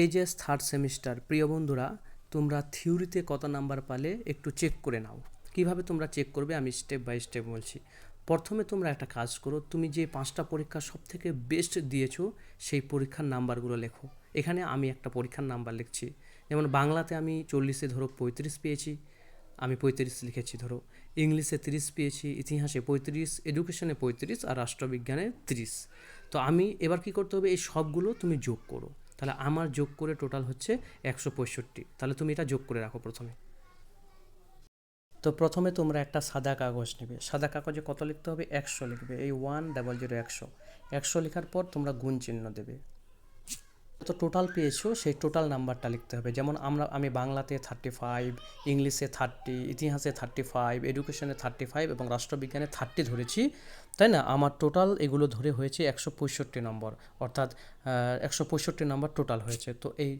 এই যে third semester প্রিয় বন্ধুরা, তোমরা থিওরিতে কত নাম্বার পালে একটু চেক করে নাও। কীভাবে তোমরা চেক করবে আমি স্টেপ বাই স্টেপ বলছি। প্রথমে তোমরা একটা কাজ করো, তুমি যে পাঁচটা পরীক্ষা সব থেকে বেস্ট দিয়েছ, সেই পরীক্ষার নাম্বারগুলো লেখো। এখানে আমি একটা পরীক্ষার নাম্বার লিখছি। যেমন বাংলাতে আমি চল্লিশে ধরো পঁয়ত্রিশ পেয়েছি, আমি পঁয়ত্রিশ লিখেছি ধরো। ইংলিশে তিরিশ পেয়েছি, ইতিহাসে পঁয়ত্রিশ এডুকেশনে পঁয়ত্রিশ আর রাষ্ট্রবিজ্ঞানে তিরিশ। তো আমি এবার কি করতে হবে, এই সবগুলো তুমি যোগ করো। তাহলে আমার যোগ করে টোটাল হচ্ছে একশো পঁয়ষট্টি। তাহলে তুমি এটা যোগ করে রাখো প্রথমে। তো প্রথমে তোমরা একটা সাদা কাগজ নেবে। সাদা কাগজে কত লিখতে হবে? একশো লিখবে। এই ওয়ান ডাবল জিরো একশো। একশো লেখার পর তোমরা গুণ চিহ্ন দেবে। তো টোটাল পেয়েছ, সেই টোটাল নাম্বারটা লিখতে হবে। যেমন আমরা, আমি বাংলাতে থার্টি ফাইভ ইংলিশে থার্টি ইতিহাসে থার্টি ফাইভ এডুকেশনে থার্টি ফাইভ এবং রাষ্ট্রবিজ্ঞানে থার্টি ধরেছি। তাই না? আমার টোটাল এগুলো ধরে হয়েছে একশো পঁয়ষট্টি নম্বর অর্থাৎ একশো পঁয়ষট্টি নম্বর টোটাল হয়েছে। তো এই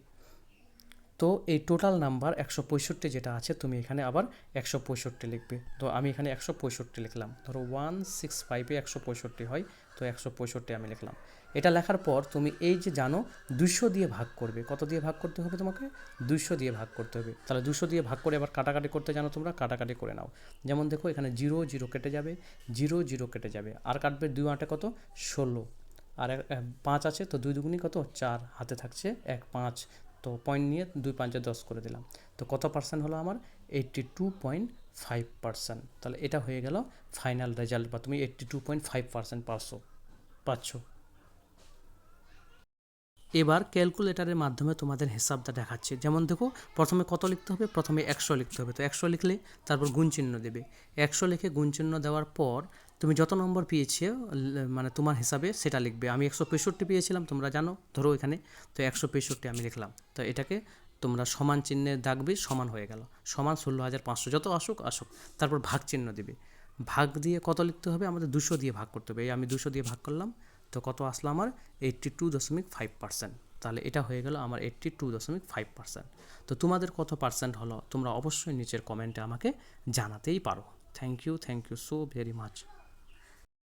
তো এই টোটাল নাম্বার একশো পঁয়ষট্টি যেটা আছে, তুমি এখানে আবার একশো পঁয়ষট্টি লিখবে। তো আমি এখানে একশো পঁয়ষট্টি লিখলাম। ধরো ওয়ান সিক্স ফাইভে একশো পঁয়ষট্টি হয়, তো একশো পঁয়ষট্টি আমি লিখলাম। এটা লেখার পর তুমি এই যে জানো দুশো দিয়ে ভাগ করবে। কত দিয়ে ভাগ করতে হবে তোমাকে? দুশো দিয়ে ভাগ করতে হবে। তাহলে দুশো দিয়ে ভাগ করে আবার কাটাকাটি করতে জানো তোমরা, কাটাকাটি করে নাও। যেমন দেখো, এখানে জিরো জিরো কেটে যাবে, জিরো জিরো কেটে যাবে। আর কাটবে দুই আটে কত? ষোলো। আর পাঁচ আছে, তো দুই দুগুনি কত? চার। হাতে থাকছে এক, পাঁচ। তো পয়েন্ট নিয়ে দুই পাঁচে দশ করে দিলাম। তো কত পার্সেন্ট হলো আমার? Eighty two point five percent তাহলে এটা হয়ে গেল ফাইনাল রেজাল্ট বা তুমি eighty two point five percent পারছ। পাচ্ছ এবার ক্যালকুলেটারের মাধ্যমে তোমাদের হিসাবটা দেখাচ্ছে। যেমন দেখো, প্রথমে কত লিখতে হবে? প্রথমে একশো লিখতে হবে। তো একশো লিখলে তারপর গুণ চিহ্ন দেবে। একশো লিখে গুণ চিহ্ন দেওয়ার পর তুমি যত নম্বর পেয়েছে মানে তোমার হিসাবে সেটা লিখবে। আমি একশো পঁয়ষট্টি পেয়েছিলাম, তোমরা জানো, ধরো এখানে, তো একশো পঁয়ষট্টি আমি লিখলাম। তো এটাকে তোমরা সমান চিহ্নে দাগবে, সমান হয়ে গেল। সমান ষোলো হাজার পাঁচশো। যত আসুক আসুক, তারপর ভাগ চিহ্ন দিবে। ভাগ দিয়ে কত লিখতে হবে? আমাদের দুশো দিয়ে ভাগ করতে হবে। এই আমি দুশো দিয়ে ভাগ করলাম, তো কত আসলো আমার? এইট্টি টু দশমিক ফাইভ পার্সেন্ট। তাহলে এটা হয়ে গেল আমার এইট্টি টু দশমিক ফাইভ পার্সেন্ট। তো তোমাদের কত পার্সেন্ট হলো? তোমরা অবশ্যই নিচের কমেন্টে আমাকে জানাতেই পারো। Thank you thank you so very much.